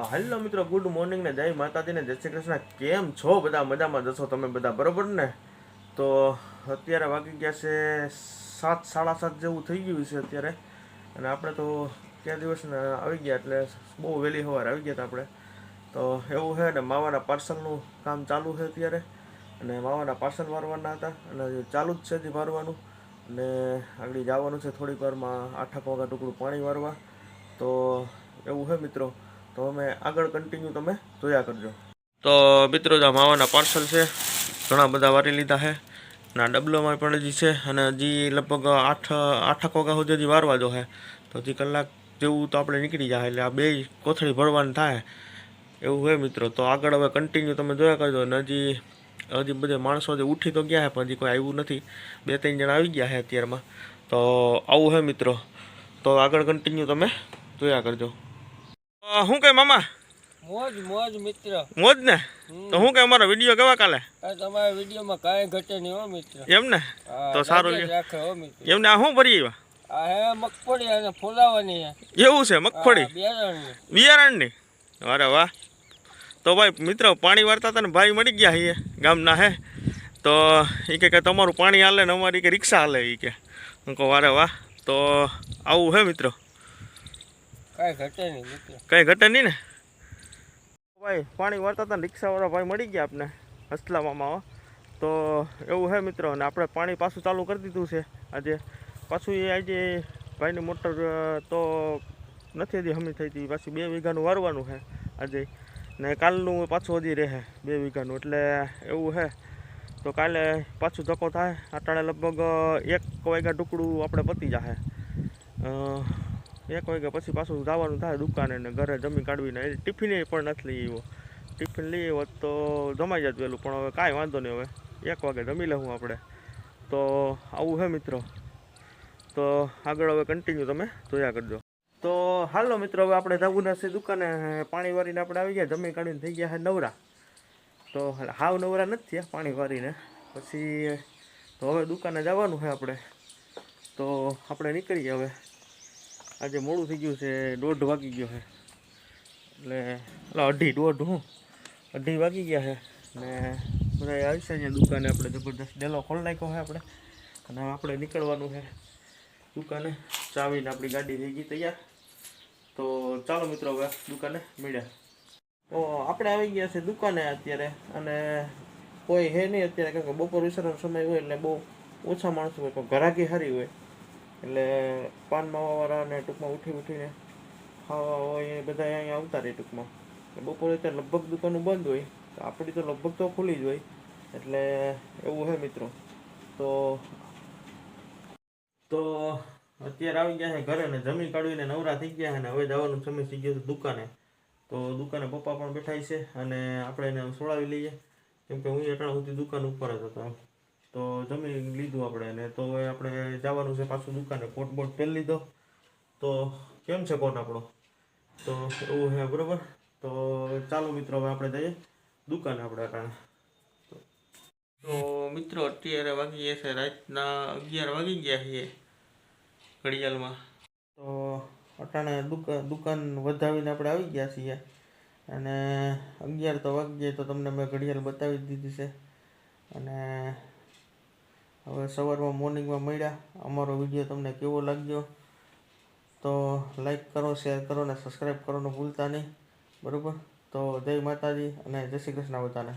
તો હાલો મિત્રો good morning ને જય માતાજી ને જય શ્રી કૃષ્ણ. કેમ છો બધા? મજામાં જશો તમે બધા, બરોબર ને? તો અત્યારે વાગી ગયા છે સાત, સાડા સાત જેવું થઈ ગયું છે અત્યારે. અને આપણે તો ત્યાં દિવસને આવી ગયા, એટલે બહુ વહેલી સવારે આવી ગયા હતા આપણે. તો એવું છે ને માવાના પાર્સલનું કામ ચાલુ છે અત્યારે. અને માવાના પાર્સલ વારવાના હતા, અને ચાલુ જ છે હજી વારવાનું. અને આગળ જવાનું છે થોડીક વારમાં આઠક વાગા ટુકડું પાણી વારવા. તો એવું છે મિત્રો તો અમે આગળ કન્ટિન્યુ તમે જોયા કરજો. તો મિત્રો આ માવાના પાર્સલ છે. ઘણા બધા વારી લીધા છે. આ ડબલોમાં પણ હજી છે અને હજી લગભગ આઠ આઠક વાગ્યા સુધી હજી વારવા જો છે. તો હજી કલાક જેવું તો આપણે નીકળી જાય, એટલે આ બે કોથળી ભરવાનું થાય. એવું હોય મિત્રો. તો આગળ હવે કન્ટિન્યુ તમે જોયા કરજો. અને હજી હજી બધે માણસો હજી ઉઠી તો ગયા છે, પણ હજી કોઈ આવ્યું નથી. બે, ત્રણ જણા આવી ગયા છે અત્યારમાં. તો આવું છે મિત્રો. તો આગળ કન્ટિન્યુ તમે જોયા કરજો. શું કહે મામા? મોજ મોજ મિત્ર. મોજ ને તો હું કહે અમારો વીડિયો કેવા કાલે? તમારા વિડીયોમાં કાંઈ ઘટે નહીં હો મિત્ર. એમ ને તો સારું. રાખે હો મિત્ર. એમને આ શું ભરી આવ્યા? આ હે મગફળી અને ફોલાવાની. એવું છે મગફળી? બિયારણની. બિયારણની? અરે વાહ. તો ભાઈ મિત્રો પાણી વારતા તને ભાઈ મળી ગયા છીએ ગામના હે. તો એ કે કે તમારું પાણી હાલે ને અમારી કે રિક્ષા હાલે એ કે. હું કહું વારે વાહ. તો આવું હે મિત્રો? કાંઈ ઘટે નહીં મિત્ર. કંઈ ઘટે નહીં ને? ભાઈ પાણી વારતા હતા રિક્ષાવાળા ભાઈ મળી ગયા આપને અસલામામાં તો એવું હે મિત્રો અને આપણે પાણી પાછું ચાલુ કરી દીધું છે આજે. પાછું એ આજે ભાઈની મોટર તો નથી હજી હમી થઈ હતી પાછું બે વીઘાનું વારવાનું છે આજે. ને કાલનું પાછું હજી રહે બે વીઘાનું એટલે એવું છે તો કાલે પાછું ધક્કો થાય અટાણે લગભગ એક વાગ્યા ટુકડું આપણે પતી જાય એક વાગ્યા પછી પાછું જવાનું થાય દુકાને ને ઘરે જમી કાઢવીને. એ પણ નથી લઈ આવ્યો. ટિફિન લઈ આવ્યો તો જમાઈ જાત પેલું પણ હવે કાંઈ વાંધો નહીં હવે. એક વાગે જમી લઉં આપણે. તો આવું છે મિત્રો. તો આગળ હવે કન્ટિન્યુ તમે જોયા કરજો. તો હાલો મિત્રો, હવે આપણે જવું નથી દુકાને. પાણી વારીને આપણે આવી ગયા. જમી કાઢીને થઈ ગયા નવરા. તો હાવ નવરા નથી થયા પાણી વારીને પછી તો હવે દુકાને જવાનું છે આપણે. તો આપણે નીકળીએ હવે. આજે મોડું થઈ ગયું છે, દોઢ વાગી ગયો છે. એટલે એટલે અઢી, દોઢ હું. અઢી વાગી ગયા છે. ને બધા આવી છે અહીંયા દુકાને આપણે જબરદસ્ત. ડેલો ખોલ નાખ્યો છે આપણે. અને આપણે નીકળવાનું છે દુકાને. ચાવીને આપણી ગાડી થઈ ગઈ તૈયાર. તો ચાલો મિત્રો, હવે દુકાને મળ્યા. તો આપણે આવી ગયા છે દુકાને અત્યારે. અને કોઈ હે નહીં અત્યારે, કારણ કે બપોર વિસર્જન સમય હોય એટલે બહુ ઓછા માણસો હોય, પણ ઘરાકી સારી હોય. એટલે પાન માવાવાળા અને ટૂંકમાં ઉઠી ઉઠીને ખાવા હોય એ બધા અહીંયા આવતા રહે ટૂંકમાં. બપોરે ત્યાં લગભગ દુકાનો બંધ હોય, તો આપણી તો લગભગ તો ખુલ્લી જ હોય. એટલે એવું છે મિત્રો. તો તો અત્યારે આવી ગયા છે ઘરે ને જમી કાઢવીને નવરા થઈ ગયા છે ને હવે જવાનું સમય થઈ ગયો છે દુકાને. તો દુકાને પપ્પા પણ બેઠા છે અને આપણે એને સોડાવી લઈએ. કેમ કે હું એટલા સુધી દુકાન ઉપર જ હતો. તો જમી લીધું આપણે ને તો હવે આપણે જવાનું છે પાછું દુકાને. કોટ બોટ પહેરી લીધો. તો કેમ છે કોટ આપણો? તો એવું છે બરાબર? તો ચાલો મિત્રો હવે આપણે જઈએ દુકાને આપણે અટાણે તો મિત્રો અત્યારે વાગી ગયા છે રાતના અગિયાર વાગી ગયા છે ઘડિયાળમાં. તો અટાણે દુકાન દુકાન વધાવીને આપણે આવી ગયા છીએ. અને અગિયાર તો વાગી ગયા તો તમને મેં ઘડિયાળ બતાવી દીધી છે. અને હવે સવારમાં મોર્નિંગમાં મળ્યા. અમારો વીડિયો તમને કેવો લાગ્યો? તો લાઈક કરો, શેર કરો અને સબસ્ક્રાઈબ કરવાનું ભૂલતા નહીં. બરાબર? તો જય માતાજી અને જય શ્રી કૃષ્ણ બધાને.